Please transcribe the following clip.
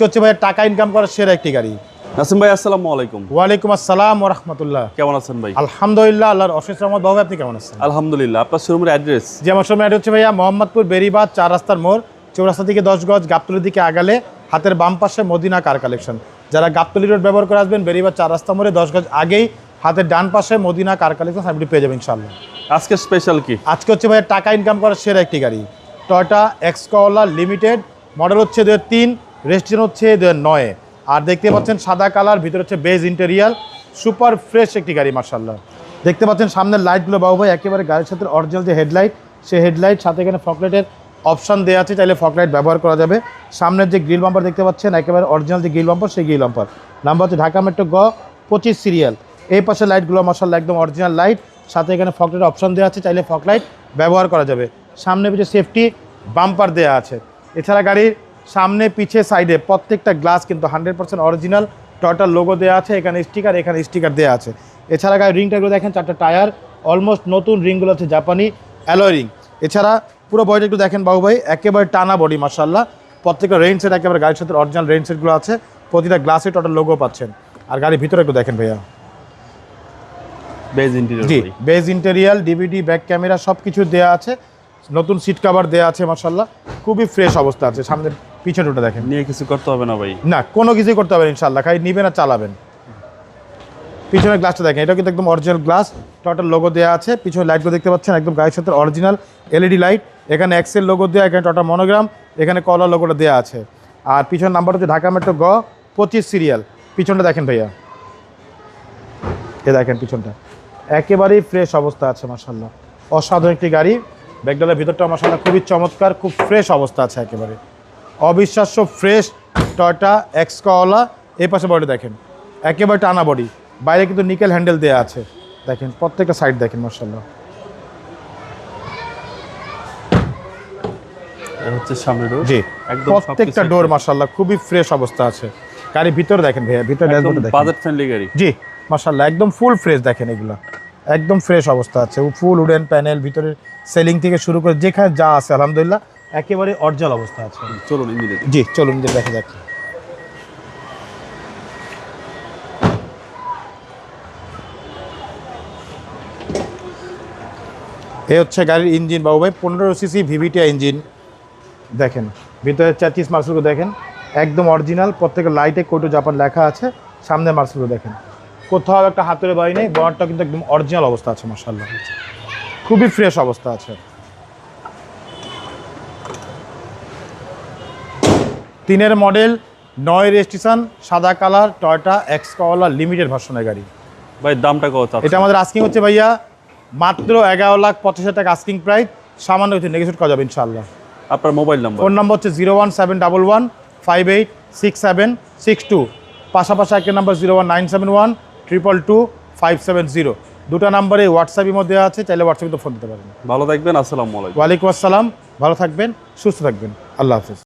আজকে হচ্ছে ভাই টাকা ইনকাম করার সেরা একটি গাড়ি। নাসিম ভাই আসসালামু আলাইকুম। ওয়ালাইকুম আসসালাম ও রহমতুল্লাহ। কেমন আছেন ভাই? আলহামদুলিল্লাহ আল্লাহর অশেষ রহমত। বাবু আপনি কেমন আছেন? আলহামদুলিল্লাহ আপনার শোরুমের অ্যাড্রেস যে আমার সময় এটা হচ্ছে ভাইয়া মোহাম্মদপুর বেরিবাদ চার রাস্তার মোড় চৌরাস্তা থেকে দশ গজ গাবতলির দিকে আগালে হাতের বাম পাশে মদিনা কার কালেকশন যারা গাবতলি রোড ব্যবহার করে আসবেন বেরিবাদ চার রাস্তা মোড়ে দশ গজ আগেই হাতের ডান পাশে মদিনা কার কালেকশন আপনি পেয়ে যাবেন ইনশাল্লাহ আজকে স্পেশাল কি? আজকে হচ্ছে ভাইয়া টাকা ইনকাম করার সেরা একটি গাড়ি। টয়টা এক্সকলা লিমিটেড মডেল হচ্ছে দু তিন রেজিস্ট্রেশন হচ্ছে নয়। আর দেখতে পাচ্ছেন সাদা কালার, ভিতরে হচ্ছে বেজ ইন্টেরিয়াল সুপার ফ্রেশ একটি গাড়ি মার্শাল্লাহ দেখতে পাচ্ছেন সামনের লাইটগুলো, বাবু ভাই, একেবারে গাড়ির সাথে অরিজিনাল যে হেডলাইট সেই হেডলাইট সাথে এখানে ফকলাইটের অপশান দেওয়া আছে, চাইলে ফকলাইট ব্যবহার করা যাবে। সামনের যে গ্রিল বাম্পার দেখতে পাচ্ছেন, একেবারে অরিজিনাল যে গ্রিল বাম্পার সেই গ্রিল বাম্পার নাম্বার হচ্ছে ঢাকা মেট্রো গ, পঁচিশ সিরিয়াল এই পাশে লাইটগুলো মার্শাল্লাহ একদম অরিজিনাল লাইট সাথে এখানে ফকলাইট অপশন দেওয়া আছে, চাইলে ফকলাইট ব্যবহার করা যাবে। সামনে পিছিয়ে সেফটি বাম্পার দেওয়া আছে। এছাড়া গাড়ির সামনে পিছে সাইডে প্রত্যেকটা গ্লাস কিন্তু হান্ড্রেড পার্সেন্ট অরিজিনাল। টয়টার লোগো দেওয়া আছে এখানে স্টিকার এখানে স্টিকার দেওয়া আছে। এছাড়া গাড়ির রিংটাগুলো দেখেন চারটা টায়ার অলমোস্ট নতুন রিংগুলো আছে জাপানি অ্যালয় রিং এছাড়া পুরো বডিটা একটু দেখেন বাবু ভাই একেবারে টানা বডি মার্শাল্লাহ প্রত্যেকটা রেইন সেট একেবারে গাড়ির সাথে অরিজিনাল রেইন সেটগুলো আছে। প্রতিটা গ্লাসে টোটাল লোগো পাচ্ছেন। আর গাড়ির ভিতরে একটু দেখেন ভাইয়া। বেজ ইন্টেরিয়াল জি beige interior DVD back camera সব কিছু দেওয়া আছে। নতুন সিট কাভার দেওয়া আছে মার্শাল্লাহ খুবই ফ্রেশ অবস্থা আছে সামনের পিছনে ওটা দেখেন। নিয়ে কিছু করতে হবে না ভাই। না কোনো কিছুই করতে হবে না ইনশাল্লাহ খালি নিবেন আর চালাবেন। পিছনের গ্লাসটা দেখেন এটা কিন্তু একদম অরিজিনাল গ্লাস। টোটাল লোগো দেওয়া আছে। পিছনে লাইটগুলো দেখতে পাচ্ছেন একদম গাড়ির সাথে অরিজিনাল এলইডি লাইট এখানে এক্সেল লোগো দেওয়া এখানে টোটাল মনোগ্রাম এখানে কলার লোগোটা দেওয়া আছে। আর পিছনের নাম্বার হচ্ছে ঢাকা মেট্রো গ পঁচিশ সিরিয়াল পিছনটা দেখেন ভাইয়া। এ দেখেন পিছনটা। একেবারেই ফ্রেশ অবস্থা আছে মাসাল্লাহ অসাধারণ একটি গাড়ি। ব্যাগডালের ভিতরটা মাসাল্লাহ খুবই চমৎকার খুব ফ্রেশ অবস্থা আছে একেবারে। অবিশ্বাস্য ফ্রেশ টয়টা এক্সকওয়ালা এই পাশে বডি দেখেন। একেবারে টানা বডি বাইরে কিন্তু নিকেল হ্যান্ডেল দেওয়া আছে। দেখেন প্রত্যেকটা সাইড দেখেন মার্শাল্লাহ হচ্ছে সামনে ডোর জি। প্রত্যেকটা ডোর খুবই ফ্রেশ অবস্থা আছে। ভিতরে দেখেন ভাইয়া ভিতরে একদম দেখেন। বাজেট ফ্রেন্ডলি গাড়ি। জি একদম ফুল ফ্রেশ দেখেন এগুলো। একদম ফ্রেশ অবস্থা আছে। ফুল উডেন প্যানেল সেলিং থেকে শুরু করে যেখানে যা আছে আলহামদুলিল্লাহ। একেবারে অরিজিনাল অবস্থা আছে। চলুন ইঞ্জিনে জি চলুন যে দেখা যাক। এ হচ্ছে গাড়ির ইঞ্জিন বাবু ভাই পনেরো সিসি ভিভিটিয়া ইঞ্জিন। দেখেন ভিতরে চাচিস মার্সেলগুলো দেখেন একদম অরিজিনাল প্রত্যেকের লাইটে কোটো জাপান লেখা আছে সামনে মার্সেলগুলো দেখেন। কোথাও একটা হাতের বাড়ি নেই বয়ারটা কিন্তু একদম অরিজিনাল অবস্থা আছে মার্শাল্লাহ খুবই ফ্রেশ অবস্থা আছে। তিনের মডেল নয় রেজিস্ট্রেশন সাদা কালার টয়টা এক্সকওয়ালা লিমিটেড ভার্সনের গাড়ি। ভাই দামটা কত এটা আমাদের আস্কিং হচ্ছে ভাইয়া মাত্র এগারো লাখ পঁচিশ হাজার টাকা আস্কিং প্রাইস সামান্য কিছু নেগোসিয়েট করা যাবে ইনশাল্লাহ আপনার মোবাইল নাম্বার ফোন নম্বর হচ্ছে zero one seven double one five eight six seven six two পাশাপাশি একটা number zero one nine seven one triple two five seven zero দুটো নাম্বারে হোয়াটসঅ্যাপের মধ্যে আছে চাইলে হোয়াটসঅ্যাপে তো ফোন দিতে পারেন। ভালো থাকবেন আসসালামু আলাইকুম। ওয়ালাইকুম আসসালাম ভালো থাকবেন সুস্থ থাকবেন। আল্লাহ হাফিজ।